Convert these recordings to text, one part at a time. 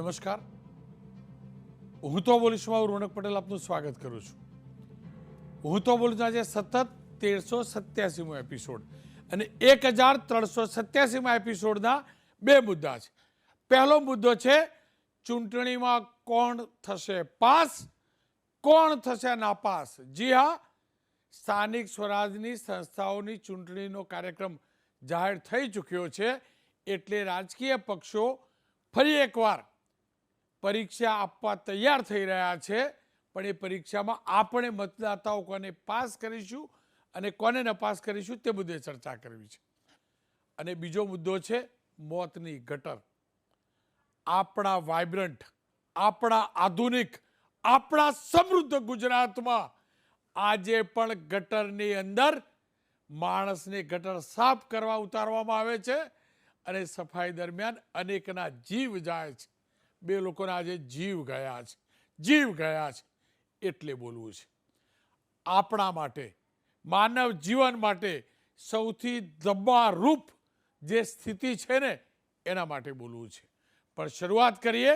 નમસ્કાર. હું તો બોલીશમાં હું રોનક પટેલ આપનું સ્વાગત કરું છું. હું તો બોલું આજે સતત તેરસો સત્યાસીમો એપિસોડ અને એક હજાર ત્રણસો સત્યાસીમાં એપિસોડના બે મુદ્દા છે. પહેલો મુદ્દો છે, ચૂંટણીમાં કોણ થશે પાસ, કોણ થશે નાપાસ? જી હા, સ્થાનિક સ્વરાજની સંસ્થાઓની ચૂંટણીનો કાર્યક્રમ જાહેર થઈ ચૂક્યો છે, એટલે રાજકીય પક્ષો ફરી એકવાર પરીક્ષા આપવા તૈયાર થઈ રહ્યા છે, પણ એ પરીક્ષામાં આપણે મતદાતાઓ કોને પાસ કરીશું અને કોને નપાસ કરીશું તે મુદ્દે ચર્ચા કરવી છે. અને બીજો મુદ્દો છે મોતની ગટર. આપણા વાઇબ્રન્ટ આપણા આધુનિક, આપણા સમૃદ્ધ ગુજરાતમાં આજે પણ ગટરની અંદર માણસને ગટર સાફ કરવા ઉતારવામાં આવે છે અને સફાઈ દરમિયાન અનેકના જીવ જાય છે. બે લોકોના આજે જીવ ગયા છે. જીવ ગયા છે. એટલે બોલવું છે. આપણા માટે, માનવ જીવન માટે સૌથી દબારૂપ જે સ્થિતિ છે ને, એના માટે બોલવું છે. પણ શરૂઆત કરીએ,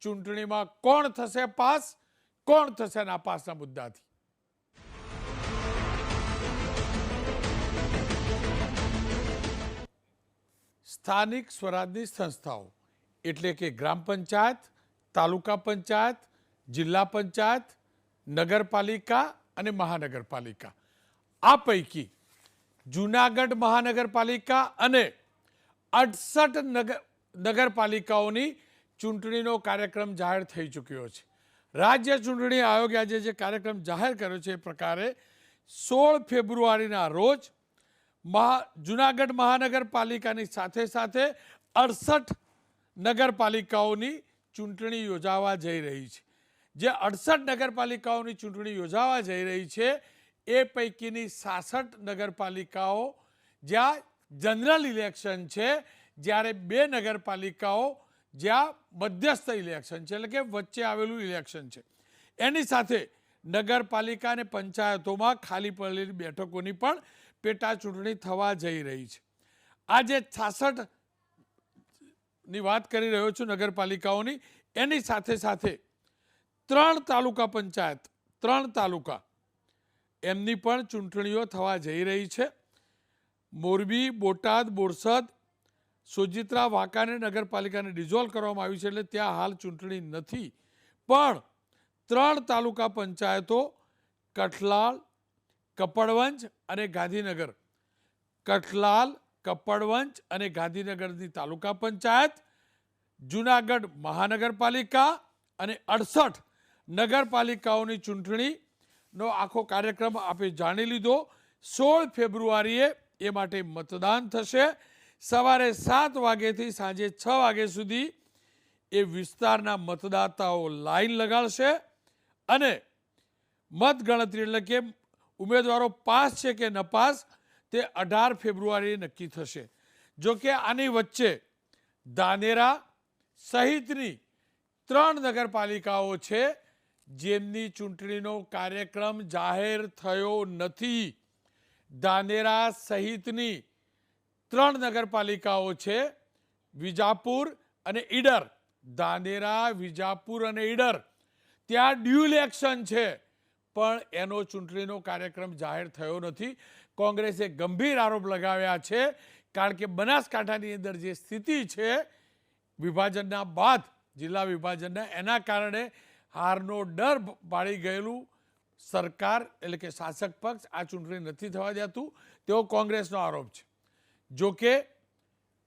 ચૂંટણીમાં કોણ થશે પાસ, કોણ થશે નાપાસના મુદ્દાથી? સ્થાનિક સ્વરાજની સંસ્થાઓ. એટલે કે ગ્રામ પંચાયત, તાલુકા પંચાયત, જિલ્લા પંચાયત, નગરપાલિકા અને મહાનગરપાલિકા. આ પૈકી જુનાગઢ મહાનગરપાલિકા અને અડસઠ નગર નગરપાલિકાઓની ચૂંટણીનો કાર્યક્રમ જાહેર થઈ ચૂક્યો છે. રાજ્ય ચૂંટણી આયોગે આજે જે કાર્યક્રમ જાહેર કર્યો છે એ પ્રકારે સોળ ફેબ્રુઆરીના રોજ મહા, જુનાગઢ મહાનગરપાલિકાની સાથે સાથે અડસઠ નગરપાલિકાઓની ચૂંટણી યોજાવા જઈ રહી છે. જે અડસઠ નગરપાલિકાઓની ચૂંટણી યોજાવા જઈ રહી છે, એ પૈકીની સાસઠ નગરપાલિકાઓ જ્યાં જનરલ ઇલેક્શન છે, જ્યારે બે નગરપાલિકાઓ જ્યાં મધ્યસ્થ ઇલેક્શન છે, એટલે કે વચ્ચે આવેલું ઇલેક્શન છે. એની સાથે નગરપાલિકા અને પંચાયતોમાં ખાલી પડેલી બેઠકોની પણ પેટા ચૂંટણી થવા જઈ રહી છે. આજે છાસઠ ની વાત કરી રહ્યો છું નગરપાલિકાઓની. એની સાથે સાથે ત્રણ તાલુકા પંચાયત, ત્રણ તાલુકા એમની પણ ચૂંટણીઓ થવા જઈ રહી છે. મોરબી, બોટાદ, બોરસદ, સુજિત્રા વાંકાને નગરપાલિકાને ડિઝોલ્વ કરવામાં આવી છે એટલે ત્યાં હાલ ચૂંટણી નથી. પણ ત્રણ તાલુકા પંચાયતો કઠલાલ, કપડવંજ અને ગાંધીનગર. કઠલાલ કપડવંજ અને ગાંધીનગરની તાલુકા પંચાયત, જુનાગઢ મહાનગરપાલિકા અને અડસઠ નગરપાલિકાઓની ચૂંટણીનો આખો કાર્યક્રમ આપે જાણી લીધો. સોળ ફેબ્રુઆરીએ એ માટે મતદાન થશે. સવારે સાત વાગ્યાથી સાંજે છ વાગ્યા સુધી એ વિસ્તારના મતદાતાઓ લાઈન લગાડશે અને મતગણતરી એટલે કે ઉમેદવારો પાસ છે કે નપાસ તે અઢાર ફેબ્રુઆરીએ નક્કી થશે. જો કે આની વચ્ચે દાનેરા સહિતની ત્રણ નગરપાલિકાઓ છે, જેમની ચૂંટણીનો કાર્યક્રમ જાહેર થયો નથી. દાનેરા સહિતની ત્રણ નગરપાલિકાઓ છે, વિજાપુર અને ઈડર. ધાનેરા, વિજાપુર અને ઈડર. ત્યાં ડ્યુલેક્શન છે, પણ એનો ચૂંટણીનો કાર્યક્રમ જાહેર થયો નથી. કોંગ્રેસે ગંભીર આરોપ લગાવ્યા છે, કારણ કે બનાસકાંઠાની અંદર જે સ્થિતિ છે, વિભાજનના બાદ, જિલ્લા વિભાજનના, એના કારણે હારનો ડર પાડી ગયેલું સરકાર એટલે કે શાસક પક્ષ આ ચૂંટણી નથી થવા દેતું. તેવો કોંગ્રેસનો આરોપ છે. જો કે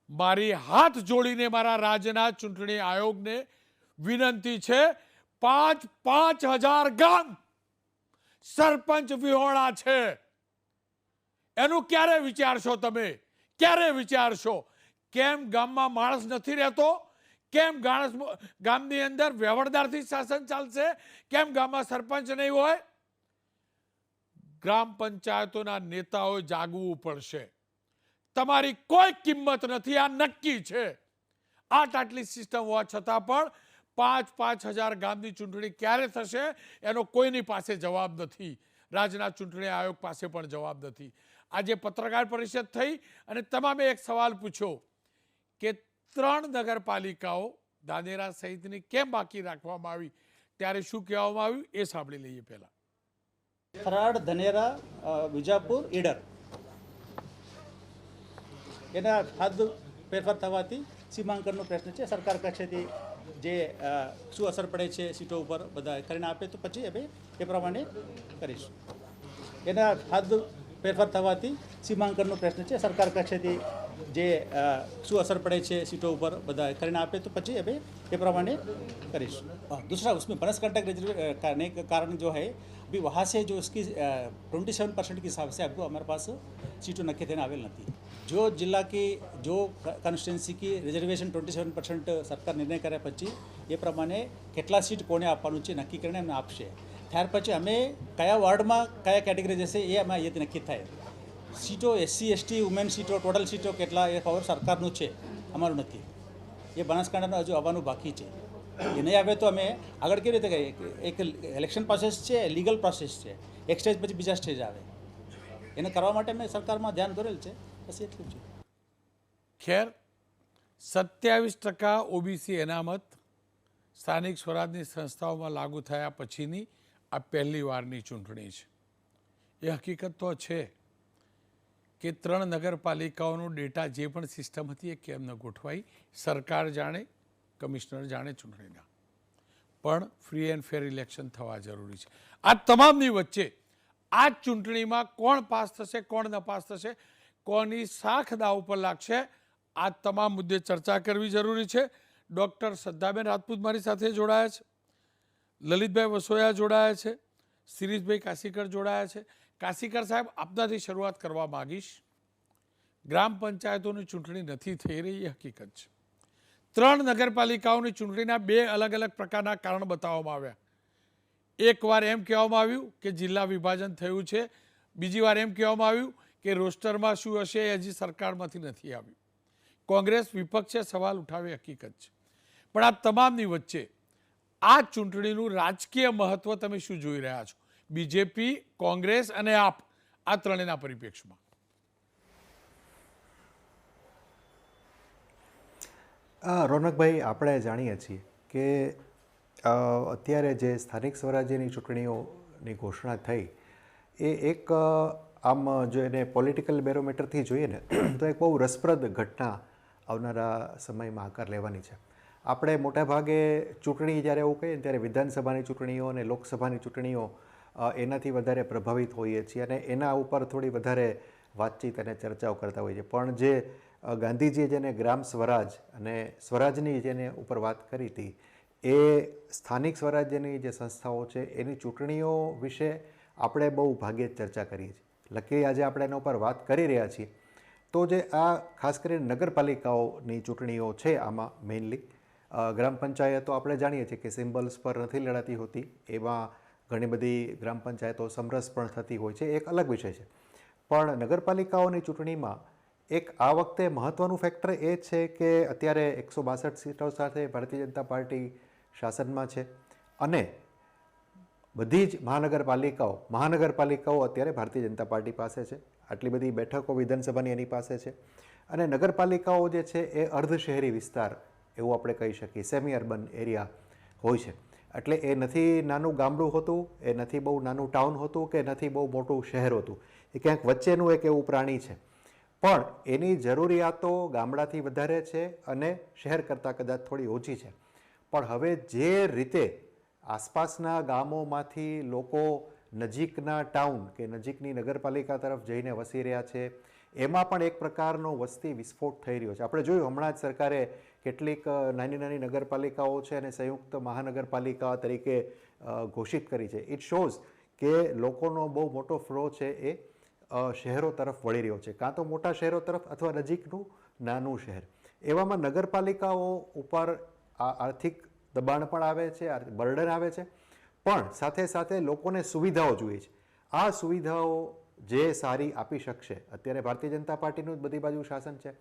મારી હાથ જોડીને મારા રાજ્યના ચૂંટણી આયોગને વિનંતી છે, પાંચ પાંચ હજાર ગામ સરપંચ વિહોણા છે. એનું ક્યારે વિચારશો તમે? ક્યારે વિચારશો? કેમ ગામમાં માણસ નથી રહેતો? કેમ માણસ ગામની અંદર વ્યવહારદારથી શાસન ચાલશે? કેમ ગામમાં સરપંચ નહીં હોય? ગ્રામ પંચાયતોના નેતાઓએ જાગવું પડશે. તમારી કોઈ કિંમત નથી, આ નક્કી છે. આટ આટલી સિસ્ટમ હોવા છતાં પણ પાંચ પાંચ હજાર ગામની ચૂંટણી ક્યારે થશે, એનો કોઈની પાસે જવાબ નથી. રાજ્યના ચૂંટણી આયોગ પાસે પણ જવાબ નથી. આજે પત્રકાર પરિષદ થઈ અને તમામે એક સવાલ પૂછ્યો કે ત્રણ નગરપાલિકાઓ ધાનેરા સહિતની કેમ બાકી રાખવામાં આવી? ત્યારે શું કહેવામાં આવ્યું? એ સાંભળી લઈએ પહેલાં. થરાડ, ધનેરા વિજાપુર, ઈડર. એના હદ ફેરફાર થવાથી સીમાંકનનો પ્રશ્ન છે. સરકાર કક્ષેથી જે શું અસર પડે છે સીટો ઉપર, બધા કરીને આપે તો પછી અમે એ પ્રમાણે કરીશું. એના હદ ફેરફાર થવાથી સીમાંકનનો પ્રશ્ન છે સરકાર કક્ષેથી જે અ, શું અસર પડે છે સીટો ઉપર બધા કરીને આપે તો પછી અમે એ प्रमाणे करीश दूसरा उसमें बनासकांठा का रिजर्व अ, करने का कारण जो है अभी वहाँ से जो उसकी ट्वेंटी सेवन परसेंट के हिसाब से आपको हमारे पास सीटों नक्की देने आवेल नहीं जो जिला की जो કોન્સ્ટિટ્યુન્સી की રિઝર્વેશન ટ્વેન્ટી સેવન પર્સન્ટ સરકાર નિર્ણય કર્યા પછી એ પ્રમાણે કેટલા સીટ કોને આપવાનું છે નક્કી કરીને એમને આપશે ત્યાર પછી અમે કયા વોર્ડમાં કયા કેટેગરી જશે એ અમે અહીંયાથી નક્કી થાય. સીટો એસસી, એસટી વુમેન સીટો, ટોટલ સીટો કેટલા એ પાવર સરકારનું છે, અમારું નથી. એ બનાસકાંઠાનું હજુ આવવાનું બાકી છે. એ નહીં આવે તો અમે આગળ કેવી રીતે કહીએ? એક ઇલેક્શન પ્રોસેસ છે લીગલ પ્રોસેસ છે. એક સ્ટેજ પછી બીજા સ્ટેજ આવે. એને કરવા માટે અમે સરકારમાં ધ્યાન દોરેલ છે. બસ એટલું છે. ખેર, સત્યાવીસ ટકા ઓબીસી અનામત સ્થાનિક સ્વરાજની સંસ્થાઓમાં લાગુ થયા પછીની આ પહેલી વારની ચૂંટણી છે. એ હકીકત તો છે કે ત્રણ નગરપાલિકાઓનો ડેટા જે પણ સિસ્ટમ હતી એ કેમ ન ગોઠવાઈ, સરકાર જાણે, કમિશનર જાણે ચૂંટણીના. પણ ફ્રી એન્ડ ફેર ઇલેક્શન થવા જરૂરી છે. આ તમામની વચ્ચે આ ચૂંટણીમાં કોણ પાસ થશે, કોણ ન પાસ થશે, કોની શાખ દાવ પર લાગશે, આ તમામ મુદ્દે ચર્ચા કરવી જરૂરી છે. ડૉક્ટર શ્રદ્ધાબેન રાજપૂત મારી સાથે જોડાયા છે. લલિતભાઈ વસોયા જોડાયા છે, શિરીષભાઈ કાશીકર જોડાયા છે. કાશીકર સાહેબ, આપનાથી શરૂઆત કરવા માગીશ. ગ્રામ પંચાયતોની ચૂંટણી નથી થઈ રહી, એ હકીકત છે. ત્રણ નગરપાલિકાઓની ચૂંટણીના બે અલગ અલગ પ્રકારના કારણ બતાવવામાં આવ્યા. એકવાર એમ કહેવામાં આવ્યું કે જિલ્લા વિભાજન થયું છે. બીજી વાર એમ કહેવામાં આવ્યું કે રોસ્ટરમાં શું હશે એ હજી સરકારમાંથી નથી આવ્યું. કોંગ્રેસ વિપક્ષે સવાલ ઉઠાવે હકીકત છે. પણ આ તમામની વચ્ચે આ ચૂંટણીનું રાજકીય મહત્વ તમે શું જોઈ રહ્યા છો? બીજેપી, કોંગ્રેસ અને આપ, આ ત્રણેયના પરિપ્રેક્ષમાં રોનકભાઈ, આપણે જાણીએ છીએ કે અત્યારે જે સ્થાનિક સ્વરાજ્યની ચૂંટણીઓની ઘોષણા થઈ, એ એક આમ જો એને પોલિટિકલ બેરોમીટરથી જોઈએ ને, તો એક બહુ રસપ્રદ ઘટના આવનારા સમયમાં આકાર લેવાની છે. આપણે મોટાભાગે ચૂંટણી જ્યારે એવું કહીએ ને ત્યારે વિધાનસભાની ચૂંટણીઓ અને લોકસભાની ચૂંટણીઓ એનાથી વધારે પ્રભાવિત હોઈએ છીએ અને એના ઉપર થોડી વધારે વાતચીત અને ચર્ચાઓ કરતા હોઈએ છીએ. પણ જે ગાંધીજીએ જેને ગ્રામ સ્વરાજ અને સ્વરાજની જેને ઉપર વાત કરી હતી, એ સ્થાનિક સ્વરાજ્યની જે સંસ્થાઓ છે, એની ચૂંટણીઓ વિશે આપણે બહુ ભાગ્યે જ ચર્ચા કરીએ છીએ. લકી આજે આપણે એના ઉપર વાત કરી રહ્યા છીએ. તો જે આ ખાસ કરીને નગરપાલિકાઓની ચૂંટણીઓ છે આમાં મેઇનલી ગ્રામ પંચાયતો આપણે જાણીએ છીએ કે સિમ્બલ્સ પર નથી લડાતી હોતી એમાં ઘણી બધી ગ્રામ પંચાયતો સમરસ પણ થતી હોય છે એક અલગ વિષય છે. પણ નગરપાલિકાઓની ચૂંટણીમાં એક આ વખતે મહત્ત્વનું ફેક્ટર એ છે કે અત્યારે એકસો બાસઠ સીટો સાથે ભારતીય જનતા પાર્ટી શાસનમાં છે અને બધી જ મહાનગરપાલિકાઓ મહાનગરપાલિકાઓ અત્યારે ભારતીય જનતા પાર્ટી પાસે છે. આટલી બધી બેઠકો વિધાનસભાની એની પાસે છે. અને નગરપાલિકાઓ જે છે એ અર્ધ શહેરી વિસ્તાર એવું આપણે કહી શકીએ. સેમી અર્બન એરિયા હોય છે. એટલે એ નથી નાનું ગામડું હોતું, એ નથી બહુ નાનું ટાઉન હોતું કે નથી બહુ મોટું શહેર હોતું. એ ક્યાંક વચ્ચેનું એક એવું પ્રાણી છે. પણ એની જરૂરિયાતો ગામડાથી વધારે છે અને શહેર કરતાં કદાચ થોડી ઓછી છે. પણ હવે જે રીતે આસપાસના ગામોમાંથી લોકો નજીકના ટાઉન કે નજીકની નગરપાલિકા તરફ જઈને વસી રહ્યા છે, એમાં પણ એક પ્રકારનો વસ્તી વિસ્ફોટ થઈ રહ્યો છે. આપણે જોયું હમણાં જ સરકારે કેટલીક નાની નાની નગરપાલિકાઓ છે અને સંયુક્ત મહાનગરપાલિકા તરીકે ઘોષિત કરી છે. ઇટ શોઝ કે લોકોનો બહુ મોટો ફ્લો છે એ શહેરો તરફ વળી રહ્યો છે. કાં તો મોટા શહેરો તરફ અથવા નજીકનું નાનું શહેર. એવામાં નગરપાલિકાઓ ઉપર આ આર્થિક દબાણ પણ આવે છે બર્ડન આવે છે, પણ સાથે સાથે લોકોને સુવિધાઓ જોઈએ છે. આ સુવિધાઓ જે સારી આપી શકશે, અત્યારે ભારતીય જનતા પાર્ટીનું જ બધી બાજુ શાસન છે.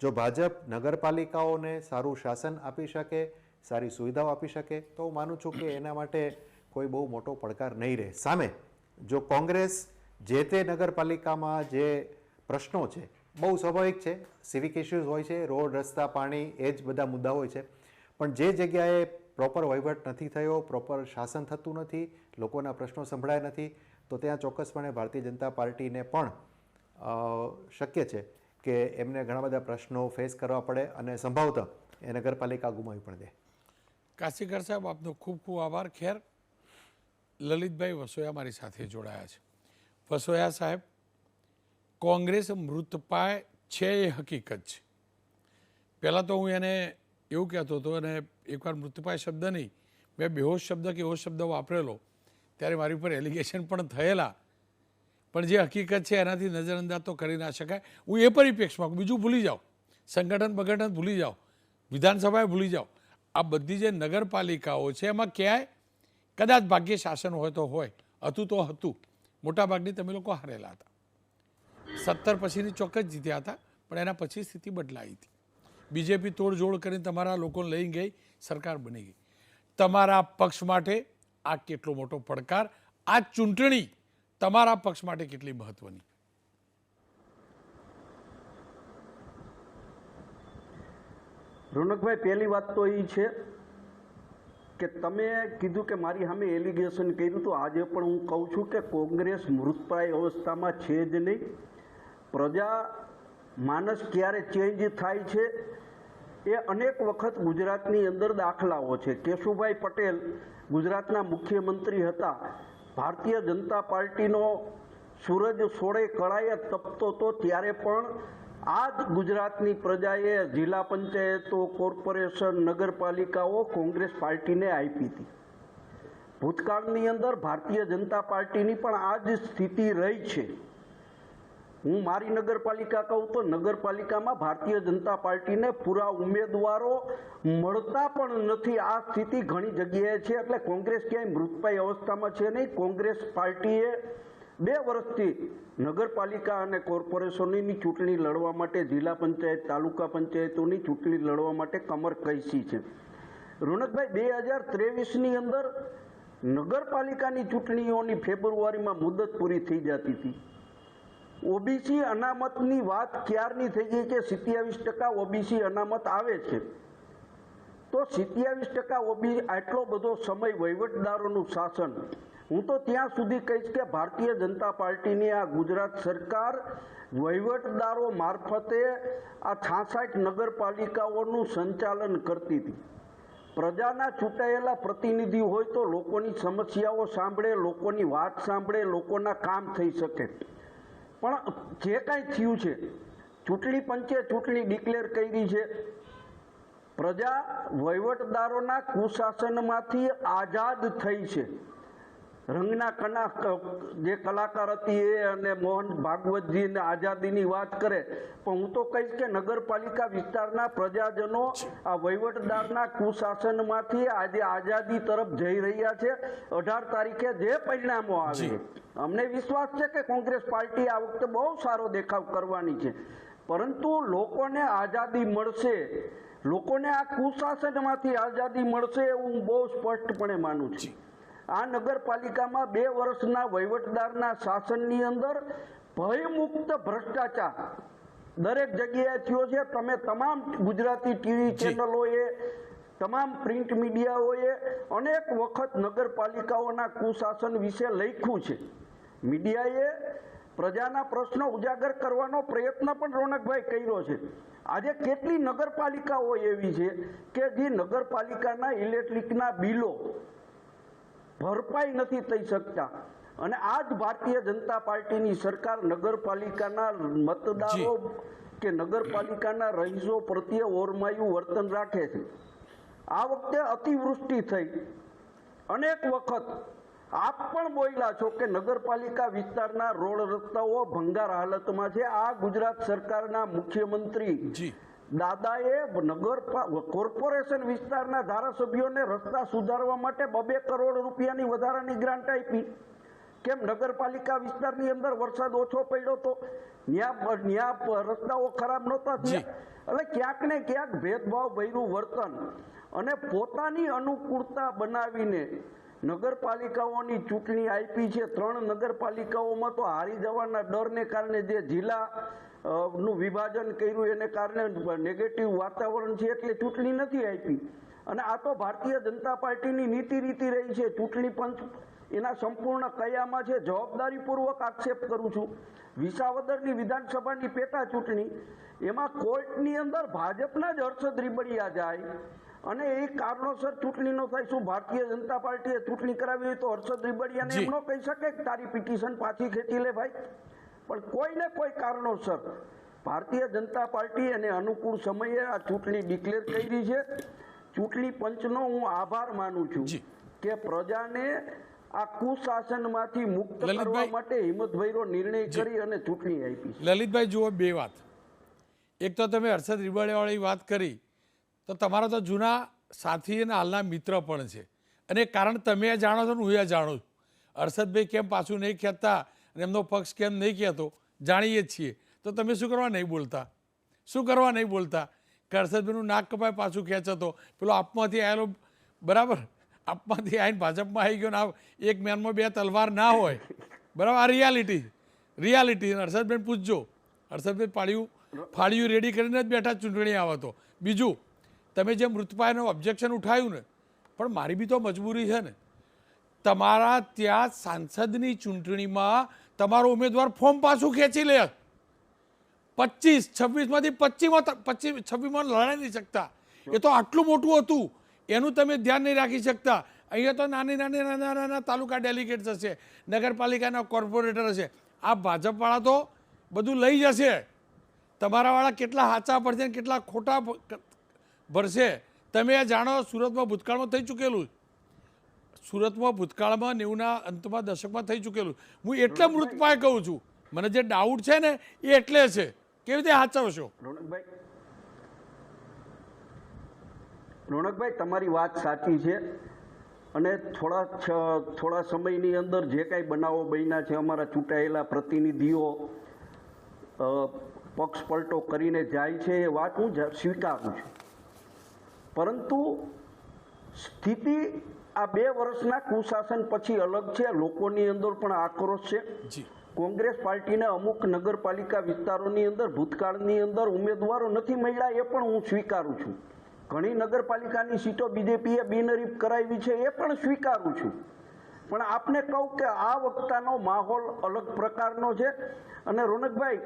જો ભાજપ નગરપાલિકાઓને સારું શાસન આપી શકે, સારી સુવિધાઓ આપી શકે, તો હું માનું છું કે એના માટે કોઈ બહુ મોટો પડકાર નહીં રહે. સામે, જો કોંગ્રેસ જે તે નગરપાલિકામાં જે પ્રશ્નો છે, બહુ સ્વાભાવિક છે સિવિક ઇસ્યુઝ હોય છે, રોડ, રસ્તા, પાણી, એ જ બધા મુદ્દા હોય છે, પણ જે જગ્યાએ પ્રોપર વહીવટ નથી થયો પ્રોપર શાસન થતું નથી, લોકોના પ્રશ્નો સંભળાય નથી, તો ત્યાં ચોક્કસપણે ભારતીય જનતા પાર્ટીને પણ શક્ય છે કે એમને ઘણા બધા પ્રશ્નો ફેસ કરવા પડે અને સંભવતઃ એ નગરપાલિકા ગુમાવી પણ દે. કાશીકર સાહેબ, આપનો ખૂબ ખૂબ આભાર. ખેર, લલિતભાઈ વસોયા મારી સાથે જોડાયા છે. વસોયા સાહેબ, કોંગ્રેસ મૃતપાય છે એ હકીકત છે. પહેલાં તો હું એને એવું કહેતો હતો, અને એકવાર મૃતપાય શબ્દ નહીં, મેં બેહોશ શબ્દ કે એવો શબ્દ વાપરેલો, ત્યારે મારી ઉપર એલિગેશન પણ થયેલા. પણ જે હકીકત છે એનાથી નજરઅંદાજ તો કરી ના શકાય. હું એ પરિપ્રેક્ષમાં બીજું ભૂલી જાઓ. સંગઠન બગઠન ભૂલી જાઓ. વિધાનસભાએ ભૂલી જાઓ. આ બધી જે નગરપાલિકાઓ છે, એમાં ક્યાંય કદાચ ભાગ્ય શાસન હોય તો હોય, હતું તો હતું. મોટાભાગની તમે લોકો હારેલા હતા. સત્તર પછીની ચોક્કસ જીત્યા હતા, પણ એના પછી સ્થિતિ બદલાઈ હતી. બીજેપી તોડજોડ કરીને તમારા લોકોને લઈ ગઈ, સરકાર બની ગઈ. તમારા પક્ષ માટે આ કેટલો મોટો પડકાર, આ ચૂંટણી તમારા પક્ષ માટે કેટલી મહત્વની? રોનકભાઈ, પહેલી વાત તો એ છે કે તમે કીધું કે મારી સામે એલિગેશન કર્યું તો આજે પણ હું કહું છું કે કોંગ્રેસ મૃતપ્રાય અવસ્થામાં છે જ નહીં. પ્રજા માનસ ક્યારે ચેન્જ થાય છે એ અનેક વખત ગુજરાતની અંદર દાખલાઓ છે. કેશુભાઈ પટેલ ગુજરાતના મુખ્યમંત્રી હતા. ભારતીય જનતા પાર્ટીનો સૂરજ સોળે કળાએ તપતો હતો ત્યારે પણ આ જ ગુજરાતની પ્રજાએ જિલ્લા પંચાયતો, કોર્પોરેશન, નગરપાલિકાઓ કોંગ્રેસ પાર્ટીને આપી હતી. ભૂતકાળની અંદર ભારતીય જનતા પાર્ટીની પણ આ જ સ્થિતિ રહી છે. હું મારી નગરપાલિકા કહું તો નગરપાલિકામાં ભારતીય જનતા પાર્ટીને પૂરા ઉમેદવારો મળતા પણ નથી. આ સ્થિતિ ઘણી જગ્યાએ છે, એટલે કોંગ્રેસ ક્યાંય મૃતપાય અવસ્થામાં છે નહીં. કોંગ્રેસ પાર્ટીએ બે વર્ષથી નગરપાલિકા અને કોર્પોરેશનની ચૂંટણી લડવા માટે, જિલ્લા પંચાયત, તાલુકા પંચાયતોની ચૂંટણી લડવા માટે કમર કૈસી છે. રોનકભાઈ, બે હજાર ત્રેવીસની અંદર નગરપાલિકાની ચૂંટણીઓની ફેબ્રુઆરીમાં મુદત પૂરી થઈ જતી હતી. ઓબીસી અનામતની વાત ક્યારની થઈ ગઈ કે સિત્યાવીસ ટકા ઓબીસી અનામત આવે છે? તો સિત્યાવીસ ટકા ઓબી, આટલો બધો સમય વહીવટદારોનું શાસન. હું તો ત્યાં સુધી કહીશ કે ભારતીય જનતા પાર્ટીની આ ગુજરાત સરકાર વહીવટદારો મારફતે આ છાસઠ નગરપાલિકાઓનું સંચાલન કરતી હતી. પ્રજાના ચૂંટાયેલા પ્રતિનિધિ હોય તો લોકોની સમસ્યાઓ સાંભળે, લોકોની વાત સાંભળે, લોકોના કામ થઈ શકે. પણ જે કાંઈ થયું છે, ચૂંટણી પંચે ચૂંટણી ડિક્લેર કરી છે, પ્રજા વહીવટદારોના કુશાસનમાંથી આઝાદ થઈ છે. રંગના કના જે કલાકાર હતી એ અને મોહન ભાગવતજી અને આઝાદીની વાત કરે પણ હું તો કહીશ કે નગરપાલિકા વિસ્તારના પ્રજાજનો આ વહીવટદારના કુશાસનમાંથી આજે આઝાદી તરફ જઈ રહ્યા છે. અઢાર તારીખે જે પરિણામો આવે અમને વિશ્વાસ છે કે કોંગ્રેસ પાર્ટી આ વખતે બહુ સારો દેખાવ કરવાની છે. પરંતુ લોકોને આઝાદી મળશે લોકોને આ કુશાસનમાંથી આઝાદી મળશે એવું હું બહુ સ્પષ્ટપણે માનું છું. આ નગરપાલિકામાં બે વર્ષના વહીવટદારના શાસનની અંદર ભયમુક્ત ભ્રષ્ટાચાર દરેક જગ્યાએ થયો છે. તમે તમામ ગુજરાતી ટીવી ચેનલોએ તમામ પ્રિન્ટ મીડિયાઓએ અનેક વખત નગરપાલિકાઓના કુશાસન વિશે લખ્યું છે. મીડિયાએ પ્રજાના પ્રશ્નો ઉજાગર કરવાનો પ્રયત્ન પણ રોનકભાઈ કર્યો છે. આજે કેટલી નગરપાલિકાઓ એવી છે કે જે નગરપાલિકાના ઇલેક્ટ્રિકના બિલો ભરપાઈ નથી થઈ શકતા. અને આ જ ભારતીય જનતા પાર્ટીની સરકાર નગરપાલિકાના મતદારો કે નગરપાલિકાના રહીશો પ્રત્યે ઓરમાયું વર્તન રાખે છે. આ વખતે અતિવૃષ્ટિ થઈ. અનેક વખત આપ પણ બોલ્યા છો કે નગરપાલિકા વિસ્તારના રોડ રસ્તાઓ ભંગાર હાલતમાં છે. આ ગુજરાત સરકારના મુખ્યમંત્રી જી. દાદાએ નગર કોર્પોરેશન વિસ્તારના ધારાસભ્યોને રસ્તા સુધારવા માટે બબે કરોડ રૂપિયાની વધારાની ગ્રાન્ટ આપી. કેમ? નગરપાલિકા વિસ્તારની અંદર વરસાદ ઓછો પડ્યો તો ન્યા ન્યા રસ્તાઓ ખરાબ નહોતા. થયા. એટલે ક્યાંક ને ક્યાંક ભેદભાવ ભર્યું વર્તન અને પોતાની અનુકૂળતા બનાવીને નગરપાલિકાઓની ચૂંટણી આપી છે. ત્રણ નગરપાલિકાઓમાં તો હારી જવાના ડરને કારણે જે જિલ્લા નું વિભાજન કર્યું એને કારણે નેગેટિવ વાતાવરણ છે એટલે ચૂંટણી નથી આપી. અને આ તો ભારતીય જનતા પાર્ટીની નીતિ રીતિ રહી છે. ચૂંટણી પંચ એના સંપૂર્ણ કયામાં છે. જવાબદારીપૂર્વક આક્ષેપ કરું છું. વિસાવદરની વિધાનસભાની પેટા ચૂંટણી એમાં કોર્ટની અંદર ભાજપના જ હર્ષદ રીબડિયા જાય અને એ કારણોસર ચૂંટણી નો થાય. શું ભારતીય જનતા પાર્ટીએ ચૂંટણી કરાવી હોય તો હર્ષદ રીબડિયાને. એમ ન કહી શકે તારી પિટિશન પાછી ખેંચી લે ભાઈ? પણ કોઈને કોઈ કારણોસર ભારતીય જનતા પાર્ટી અને અનુકૂળ સમયે આ ચૂંટણી ડિક્લેર કરી છે. ચૂંટણી પંચનો હું આભાર માનું છું કે પ્રજાને આ કુશાસનમાંથી મુક્ત કરવા લલિતભાઈ- માટે હિંમતભાઈનો નિર્ણય. કરી અને ચૂંટણી આપી લલિતભાઈ જુઓ બે વાત. એક તો તમે હર્ષદ રીબાડિયાવાળી વાત કરી તો તમારા તો જૂના સાથી અને હાલના મિત્ર પણ છે. અને કારણ તમે જાણો છો ને હું એ જાણું છું. હર્ષદભાઈ કેમ પાછું નહીં અને એમનો પક્ષ કેમ નહીં કહેતો, જાણીએ છીએ. તો તમે શું કરવા નહીં બોલતા? શું કરવા નહીં બોલતા? કે નાક કપાય, પાછું ખેંચતો પેલો આપમાંથી આવેલો બરાબર? આપમાંથી આવીને ભાજપમાં આવી ગયો ને આ એક મેનમાં બે તલવાર ના હોય. બરાબર? આ રિયાલિટી રિયાલિટી હર્ષદબેન પૂછજો. હર્ષદબેન પાડ્યું ફાળ્યું રેડી કરીને જ બેઠા ચૂંટણી આવે તો. બીજું, તમે જે મૃતપાયનું ઓબ્જેક્શન ઉઠાવ્યું ને, પણ મારી બી તો મજબૂરી છે ને. તમારા ત્યાં સાંસદની ચૂંટણીમાં તમારો ઉમેદવાર ફોર્મ પાછું ખેંચી લે. પચીસ, છવ્વીસમાંથી પચીસમાં પચીસ, છવ્વીસમાં લડાઈ નહીં શકતા. એ તો આટલું મોટું હતું. એનું તમે ધ્યાન નહીં રાખી શકતા. અહીંયા તો નાની નાની, નાના નાના તાલુકા ડેલિગેટ્સ હશે નગરપાલિકાના કોર્પોરેટર હશે. આ ભાજપવાળા તો બધું લઈ જશે. તમારાવાળા કેટલા સાચા પડશે કેટલા ખોટા ભરશે. તમે જાણો, સુરતમાં ભૂતકાળમાં થઈ ચૂકેલું. સુરતમાં ભૂતકાળમાં નેવુંના અંતમાં દશકમાં થઈ ચૂકેલું. હું એટલે મૃતપાય કહું છું. મને જે ડાઉટ છે ને એ એટલે છે. કેવી રીતે સાચવશો રોનકભાઈ રોનકભાઈ તમારી વાત સાચી છે. અને થોડા થોડા સમયની અંદર જે કાંઈ બનાવો બન્યા છે અમારા ચૂંટાયેલા પ્રતિનિધિઓ પક્ષપલટો પક્ષ પલટો કરીને જાય છે એ વાત હું સ્વીકારું છું. પરંતુ સ્થિતિ આ બે વર્ષના કુશાસન પછી અલગ છે. લોકોની અંદર પણ આક્રોશ છે. કોંગ્રેસ પાર્ટીને અમુક નગરપાલિકા વિસ્તારોની અંદર ભૂતકાળની અંદર ઉમેદવારો નથી મળ્યા એ પણ હું સ્વીકારું છું. ઘણી નગરપાલિકાની સીટો બીજેપીએ બિનરીફ કરાવી છે એ પણ સ્વીકારું છું. પણ આપને કહું કે આ વખતાનો માહોલ અલગ પ્રકારનો છે અને રોનકભાઈ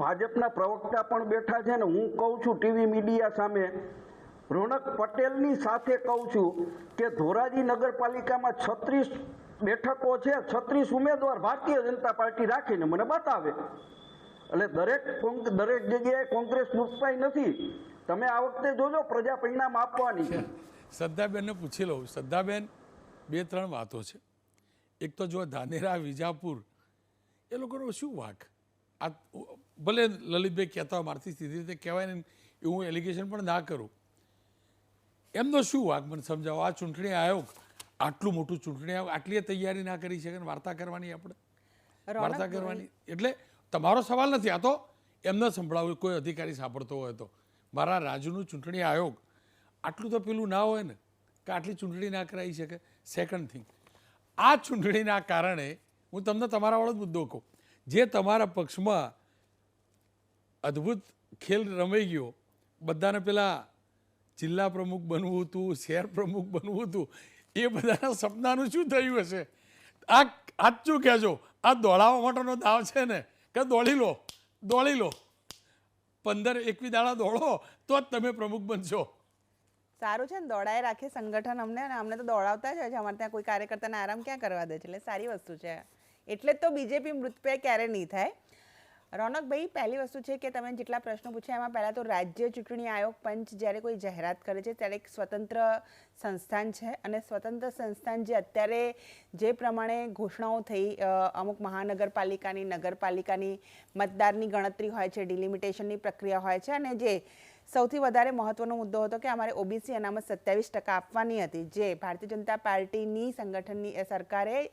ભાજપના પ્રવક્તા પણ બેઠા છે ને હું કહું છું ટીવી મીડિયા સામે રોનક પટેલની સાથે કહું છું કે ધોરાજી નગરપાલિકામાં છત્રીસ બેઠકો છે, છત્રીસ ઉમેદવાર ભારતીય જનતા પાર્ટી રાખીને મને બતાવે. એટલે દરેક દરેક જગ્યાએ કોંગ્રેસ મુક્તાઈ નથી. તમે આ વખતે જોજો પ્રજા પરિણામ આપવાની. છે. શ્રદ્ધાબેનને પૂછી લઉં. શ્રદ્ધાબેન, બે, ત્રણ વાતો છે. એક તો જો ધાનેરા, વિજાપુર, એ લોકોનો શું વાક? આ ભલે લલિતભાઈ કહેતા મારથી સીધી રીતે કહેવાય ને, એવું એલિગેશન પણ ના કરું. એમનો શું વાક મને સમજાવો આ ચૂંટણી આયોગ આટલું મોટું ચૂંટણી આયોગ આટલી તૈયારી ના કરી શકે વાર્તા કરવાની આપણે? વાર્તા કરવાની. એટલે તમારો સવાલ નથી આ તો એમને સંભળાવ્યું કોઈ અધિકારી સાંભળતો હોય તો. મારા રાજ્યનું ચૂંટણી આયોગ આટલું તો પેલું ના હોય ને કે આટલી ચૂંટણી ના કરાવી શકે? સેકન્ડ થિંગ આ ચૂંટણીના કારણે હું તમને તમારા વાળો જ મુદ્દો કહું. જે તમારા પક્ષમાં અદ્ભુત ખેલ રમાઈ ગયો બધાને પેલા જિલ્લા પ્રમુખ બનવું હતું, શહેર પ્રમુખ બનવું હતું, એ બધાના સપનાનું શું થયું હશે? આ સાચું કહેજો? આ દોડાવવા માટેનો દાવ છે ને? કે દોડી લો દોડી લો. પંદર એકવી દાડા દોડો, તો જ તમે પ્રમુખ બનશો. સારું છે ને દોડાય રાખે સંગઠન અમને અને અમને તો દોડાવતા જ હોય છે. અમારે ત્યાં કોઈ કાર્યકર્તાને આરામ ક્યાં કરવા દે છે? એટલે સારી વસ્તુ છે. એટલે જ તો બીજેપી મૃતપેય ક્યારે નહીં થાય. રોનકભાઈ, પહેલી વસ્તુ છે કે તમે જેટલા પ્રશ્નો પૂછ્યા, એમાં પહેલાં તો રાજ્ય ચૂંટણી આયોગ પંચ જ્યારે કોઈ જાહેરાત કરે છે, ત્યારે એક સ્વતંત્ર સંસ્થાન છે અને સ્વતંત્ર સંસ્થાન જે અત્યારે જે પ્રમાણે ઘોષણાઓ થઈ અમુક મહાનગરપાલિકાની, નગરપાલિકાની મતદારની ગણતરી હોય છે, ડિલિમિટેશનની પ્રક્રિયા હોય છે અને જે સૌથી વધારે મહત્વનો મુદ્દો હતો કે અમારે ઓબીસી અનામત સત્યાવીસ ટકા આપવાની હતી, જે ભારતીય જનતા પાર્ટીની સંગઠનની સરકારે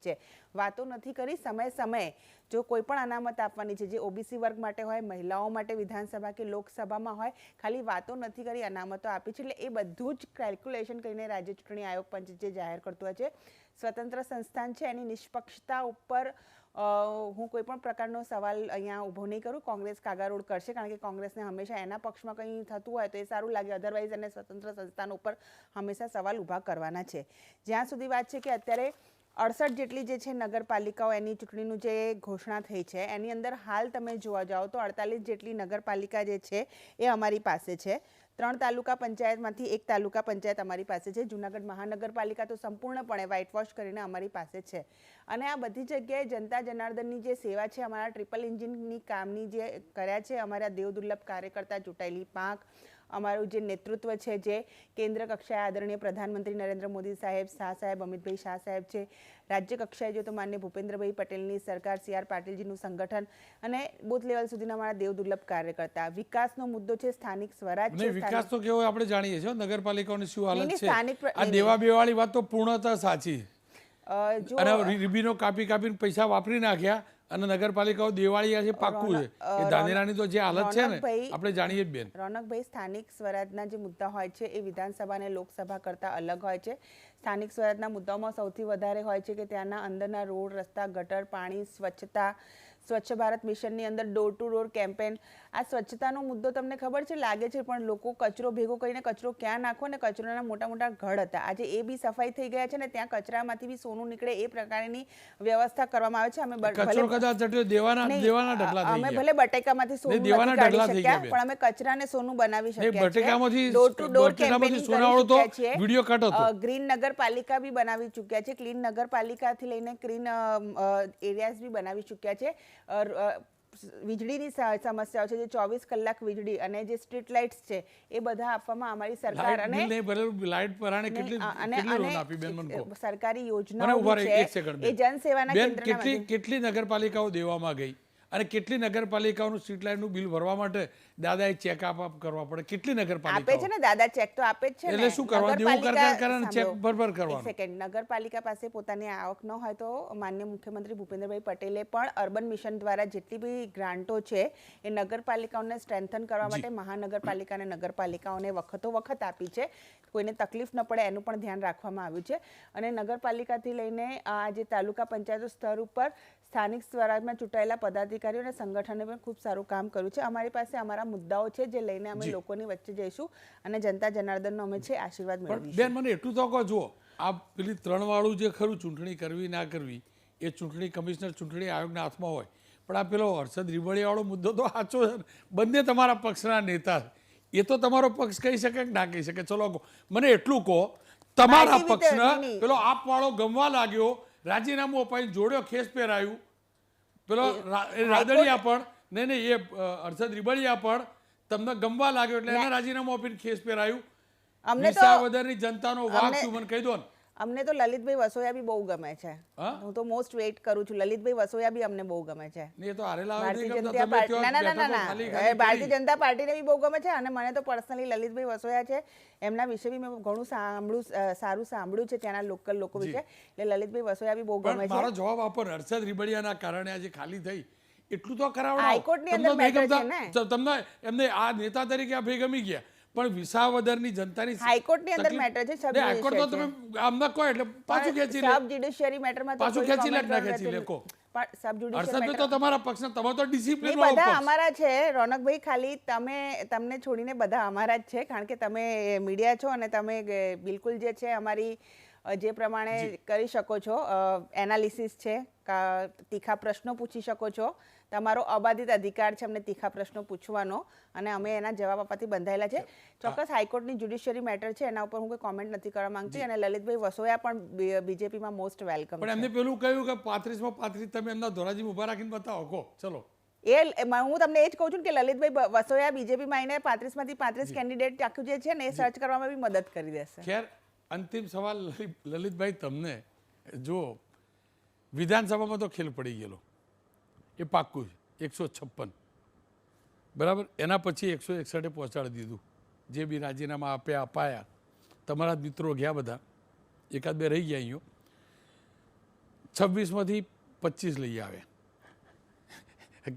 છે. વાતો નથી કરી, સમય સમયે જો કોઈ પણ અનામત આપવાની છે, જે ઓબીસી વર્ગ માટે હોય, મહિલાઓ માટે, વિધાનસભા કે લોકસભામાં હોય, ખાલી વાતો નથી કરી, અનામતો આપી છે, એટલે એ બધું જ કેલ્ક્યુલેશન કરીને રાજ્ય ચૂંટણી આયોગ પંચ જે જાહેર કરતું હોય છે, સ્વતંત્ર સંસ્થાન છે, એની નિષ્પક્ષતા ઉપર હું કોઈ પણ પ્રકારનો સવાલ અહીંયા ઊભો નહીં કરું, કોંગ્રેસ કાગારોડ કરશે, કારણ કે કોંગ્રેસને હંમેશા એના પક્ષમાં કંઈ થતું હોય તો એ સારું લાગે અધરવાઇઝ એને સ્વતંત્ર સંસ્થાન ઉપર હંમેશા સવાલ ઊભા કરવાના છે. જ્યાં સુધી વાત છે કે અત્યારે અડસઠ જેટલી જે છે નગરપાલિકાઓ એની ચૂંટણીનું જે ઘોષણા થઈ છે, એની અંદર હાલ તમે જોવા જાઓ તો અડતાલીસ જેટલી નગરપાલિકા જે છે એ અમારી પાસે છે. ત્રણ તાલુકા પંચાયતમાંથી એક તાલુકા પંચાયત અમારી પાસે છે. જુનાગઢ મહાનગરપાલિકા તો સંપૂર્ણપણે વ્હાઇટવોશ કરીને અમારી પાસે છે. અને આ બધી જગ્યાએ જનતા જનાર્દનની જે સેવા છે, અમારા ટ્રિપલ એન્જિનની કામની જે કર્યા છે, અમારા દેવદુર્લભ કાર્યકર્તા ચૂંટાયેલી પાંખ અમારું જે નેતૃત્વ છે જે કેન્દ્ર કક્ષાએ આદરણીય પ્રધાનમંત્રી નરેન્દ્ર મોદી સાહેબ શાહ સાહેબ અમિતભાઈ શાહ સાહેબ છે રાજ્ય કક્ષાએ જો તો માન્ય ભૂપેન્દ્રભાઈ પટેલની સરકાર સી આર પાટીલજીનું સંગઠન અને બુથ લેવલ સુધીના અમારા દેવદુર્લભ કાર્યકર્તા. વિકાસનો મુદ્દો છે સ્થાનિક સ્વરાજ છે વિકાસ તો કેવો આપણે જાણીએ છીએ નગરપાલિકાઓની શું હાલત છે. આ દેવા બેવાળી વાત તો પૂર્ણતા સાચી. અને રીબીનો કાપી કાપીને પૈસા વાપરી નાખ્યા અને નગરપાલિકાઓ દેવાળિયા છે પાક્કું છે એ ધાનેરાની તો જે હાલત છે ને આપણે જાણીએ જ બેન. રોનકભાઈ સ્થાનિક સ્વરાજના જે મુદ્દા હોય છે એ વિધાનસભા અને લોકસભા કરતાં અલગ હોય છે. સ્થાનિક સ્વરાજના મુદ્દાઓમાં સૌથી વધારે હોય છે કે ત્યાંના અંદરના રોડ રસ્તા ગટર પાણી સ્વચ્છતા સ્વચ્છ ભારત મિશનની અંદર ડોર ટુ ડોર કેમ્પેન આ સ્વચ્છતાનો મુદ્દો તમને ખબર છે? લાગે છે પણ લોકો કચરો ભેગો કરીને કચરો ક્યાં નાખો ને કચરાના મોટા મોટા ઘડ હતા. આજે એ બી સફાઈ થઈ ગયા છે ને ત્યાં કચરામાંથી બી સોનું નીકળે એ પ્રકારની વ્યવસ્થા કરવામાં આવે છે. અમે કચરો ભલે- કદાચ ચટ્યો દેવાના દેવાના ઢગલા થઈ અમે ભલે બટેકામાંથી સોનું દેવાના ઢગલા થઈ ગયા શક્યા પણ અમે કચરાને સોનું બનાવી શકીએ શક્યા બટેકામાંથી સોનાવાળો તો કટ હતો. ગ્રીન નગરપાલિકા બી બનાવી ચૂક્યા છે. ક્લીન નગરપાલિકાથી લઈને ક્લીન એરિયાઝ બી બનાવી ચૂક્યા છે. વીજળીની સમસ્યાઓ છે જે ચોવીસ કલાક વીજળી અને જે સ્ટ્રીટ લાઇટ્સ છે એ બધા આપવામાં અમારી સરકાર અને લાઇટ પરાણે કેટલી લોન આપી બેન મને સરકારી યોજના યોજનાઓ છે એ જનસેવાના કેન્દ્રના કેટલી કેટલી નગરપાલિકાઓ દેવામાં ગઈ? અને કેટલી નગરપાલિકાઓનું સ્ટ્રીટ લાઇટનું બિલ ભરવા માટે દાદાએ ચેક આપ આપ કરવા પડે. કેટલી આપે છે ને દાદા ચેક તો આપે જ છે એટલે શું કરવા? દેવું કરતા નગરપાલિકા- કર- કર અને ચેક ભરભર. એક સેકન્ડ નગરપાલિકા પાસે પોતાની આવક ન હોય તો માન્ય મુખ્યમંત્રી ભૂપેન્દ્રભાઈ પટેલે પણ અર્બન મિશન દ્વારા જેટલી બી ગ્રાન્ટો છે એ નગરપાલિકાઓને સ્ટ્રેન્થન કરવા માટે મહાનગરપાલિકા અને નગરપાલિકાઓને વખતો વખત આપી છે. કોઈને તકલીફ ન પડે એનું પણ ધ્યાન રાખવામાં આવ્યું છે. અને નગરપાલિકાથી લઈને આ જે તાલુકા પંચાયત સ્તર ઉપર સ્થાનિક સ્વરાજમાં ચૂંટાયેલા પદાધિકારીઓ અને સંગઠને પણ ખૂબ સારું કામ કર્યું છે. અમારી પાસે અમારા મુદ્દાઓ છે જે લઈને અમે લોકોની વચ્ચે જઈશું અને જનતા જનાર્દનનો અમે છે આશીર્વાદ મેળવીશું. બેન મને એટલું તો કહો જુઓ આ પેલી ત્રણ વાળું જે ખરું ચૂંટણી કરવી ના કરવી એ ચૂંટણી કમિશનર ચૂંટણી આયોગના હાથમાં હોય. પણ આ પેલો હર્ષદ રીબડિયાવાળો મુદ્દો તો સાચો છે બંને તમારા પક્ષના નેતા એ તો તમારો પક્ષ કહી શકે કે ના કહી શકે? ચલો. મને એટલું કહો તમારા પક્ષના. પેલો આપવાળો ગમવા લાગ્યો રાજીનામું અપાઈને જોડ્યો ખેસ પહેરાયું. પેલો રાદડિયા પણ નહીં નહીં એ હર્ષદ રીબડિયા પણ તમને ગમવા લાગ્યો એટલે એને રાજીનામું આપીને ખેસ પહેરાયું. અમને તો વિસાવદરની જનતાનો વાક શું મને કહી દો ને. અમને તો લલિતભાઈ વસોયા બી બહુ ગમે છે. હું? તો મોસ્ટ વેઇટ કરું છું. લલિતભાઈ વસોયા બી અમને બહુ ગમે છે. એ તો હારેલા ભારતીય જનતા પાર્ટી ના ના ભારતીય જનતા પાર્ટીને બી બહુ ગમે છે અને મને તો પર્સનલી લલિતભાઈ વસોયા છે. એમના વિશે બી મેં ઘણું સાંભળ્યું સારું સાંભળ્યું છે ત્યાંના લોકલ લોકો વિશે. એટલે લલિતભાઈ વસોયા બી બહુ ગમે છે. મારો જવાબ આપો હર્ષદ રીબડિયાના કારણે આજે ખાલી થઈ. એટલું તો કરાવડાવો. તમને એમને આ નેતા તરીકે આ ગયા. પણ વિસાવદરની જનતાની હાઈકોર્ટની અંદર મેટર છે, સબ હાઈકોર્ટ તો તમે આમ ના કહો એટલે પાછું ખેંચી લે. સબ જ્યુડિશિયરી મેટરમાં પાછું ખેંચી લે ના ખેંચી લે, નથી. સબ જ્યુડિશિયલ હર્ષદ તો તમારા પક્ષના તમે તો ડિસિપ્લિન બધા અમારા છે. રોનકભાઈ ખાલી તમે તમને છોડીને બધા અમારા જ છે કારણ કે તમે મીડિયા છો અને તમે બિલકુલ જે છે અમારી જે પ્રમાણે કરી શકો છો એનાલિસિસ છે તીખા પ્રશ્નો પૂછી શકો છો. તમારો અબાધિત અધિકાર છે અમને તીખા પ્રશ્નો પૂછવાનો અને અમે એના જવાબ આપવાથી બંધાયેલા છે. ચોક્કસ હાઈકોર્ટની જ્યુડિશિયરી મેટર છે એના ઉપર હું કોઈ કોમેન્ટ નથી કરવા માંગતી અને લલિતભાઈ વસોયા પણ બીજેપીમાં મોસ્ટ વેલકમ પણ એમને પેલું કહ્યું કે પાંત્રીસમાં પાંત્રીસ તમે એમના ધોરાજી ઊભા રાખીને બતાવો. કહો ચલો. એ હું તમને એ જ કહું છું કે લલિતભાઈ વસોયા બીજેપીમાં આવીને પાંત્રીસમાંથી પાંત્રીસ કેન્ડિડેટ આખું જે છે ને એ સર્ચ કરવામાં બી મદદ કરી દેશે. ખેર અંતિમ સવાલ લલિતભાઈ, તમને જો વિધાનસભામાં તો ખેલ પડી ગયેલો. એ પાક્કું છે. એકસો છપ્પન. બરાબર? એના પછી એકસો એકસઠે પહોંચાડી દીધું. જે બી રાજીનામા આપ્યા, અપાયા. તમારા મિત્રો ગયા બધા. એકાદ બે રહી ગયા અહીંયો. છવ્વીસમાંથી પચીસ લઈ આવ્યા.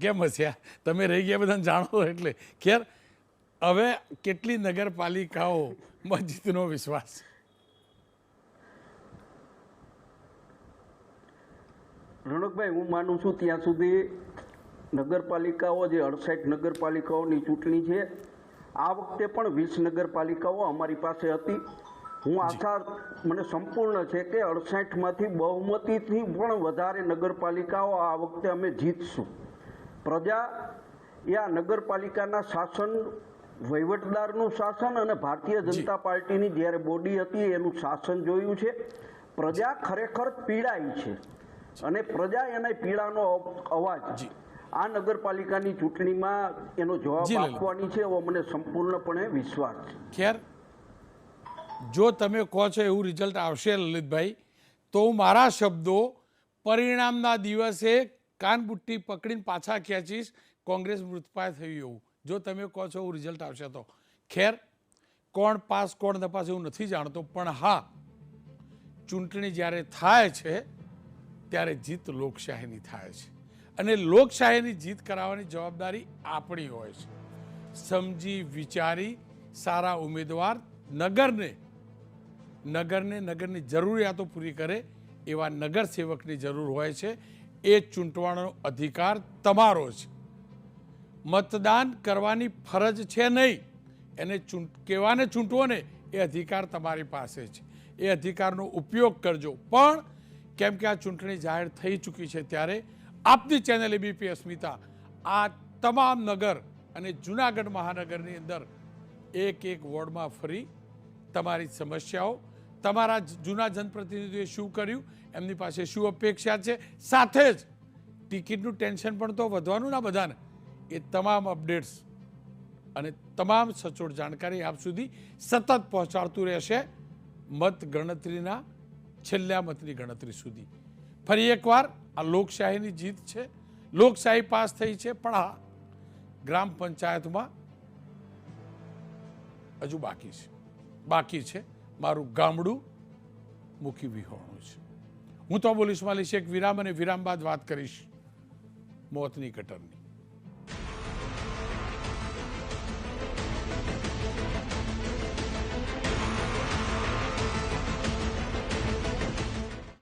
કેમ હસ્યા? તમે રહી ગયા બધાને જાણો એટલે. ખેર, હવે કેટલી નગરપાલિકાઓમાં જીતનો વિશ્વાસ? રણકભાઈ હું માનું છું ત્યાં સુધી નગરપાલિકાઓ જે અડસાઠ નગરપાલિકાઓની ચૂંટણી છે આ વખતે પણ વીસ નગરપાલિકાઓ અમારી પાસે હતી. હું આશા મને સંપૂર્ણ છે કે અડસાઠમાંથી બહુમતીથી પણ વધારે નગરપાલિકાઓ આ વખતે અમે જીતશું. પ્રજા એ આ નગરપાલિકાના શાસન વહીવટદારનું શાસન અને ભારતીય જનતા પાર્ટીની જ્યારે બોડી હતી એનું શાસન જોયું છે. પ્રજા ખરેખર પીડાય છે. અને પ્રજા એના પીડાનો અવાજ. જી. આ નગરપાલિકાની ચૂંટણીમાં એનો જવાબ આપવાની છે એવો મને સંપૂર્ણપણે વિશ્વાસ છે. ખેર જો તમે કહો છો એવું રિઝલ્ટ આવશે લલિતભાઈ તો હું મારા શબ્દો પરિણામના દિવસે કાનબુટ્ટી પકડીને પાછા ખેંચીશ કોંગ્રેસ મૃતપાય થયું એવું. જો તમે કહો છો એવું રિઝલ્ટ આવશે તો. ખેર કોણ પાસ કોણ નપાસ એવું નથી જાણતો પણ હા ચૂંટણી જ્યારે થાય છે ત્યારે જીત લોકશાહીની થાય છે. અને લોકશાહીની જીત કરાવવાની જવાબદારી આપણી હોય છે. સમજી, વિચારી, સારા ઉમેદવાર નગરને નગરને નગરની જરૂરિયાતો પૂરી કરે એવા નગર સેવકની જરૂર હોય છે. એ ચૂંટવાનો અધિકાર તમારો છે. મતદાન કરવાની ફરજ છે નહીં. એને ચૂંટ કેવાને ચૂંટવો ને એ અધિકાર તમારી પાસે છે. એ અધિકારનો ઉપયોગ કરજો. પણ કેમ કે આ ચૂંટણી જાહેર થઈ ચૂકી છે ત્યારે આપની ચેનલ એબીપી અસ્મિતા, આ તમામ નગર અને જૂનાગઢ મહાનગરની અંદર એક એક વોર્ડમાં ફરી તમારી સમસ્યાઓ, તમારા જૂના જનપ્રતિનિધિઓએ શું કર્યું, એમની પાસે શું અપેક્ષા છે, સાથે જ ટિકિટનું ટેન્શન પણ તો વધવાનું ના બધાને. એ તમામ અપડેટ્સ અને તમામ સચોટ જાણકારી આપ સુધી સતત પહોંચાડતું રહેશે. મત ગણતરીના છેલ્લા મતની ગણતરી સુધી. ફરી એકવાર, આ લોકશાહીની જીત છે. લોકશાહી પાસ થઈ છે, પણ હા, ગ્રામ પંચાયતમાં હજુ બાકી છે. બાકી છે મારું ગામડું મૂકી વિહોણું છે. હું તો બોલીશ, માલીશ, એક વિરામ અને વિરામ બાદ વાત કરીશ મોતની કટરની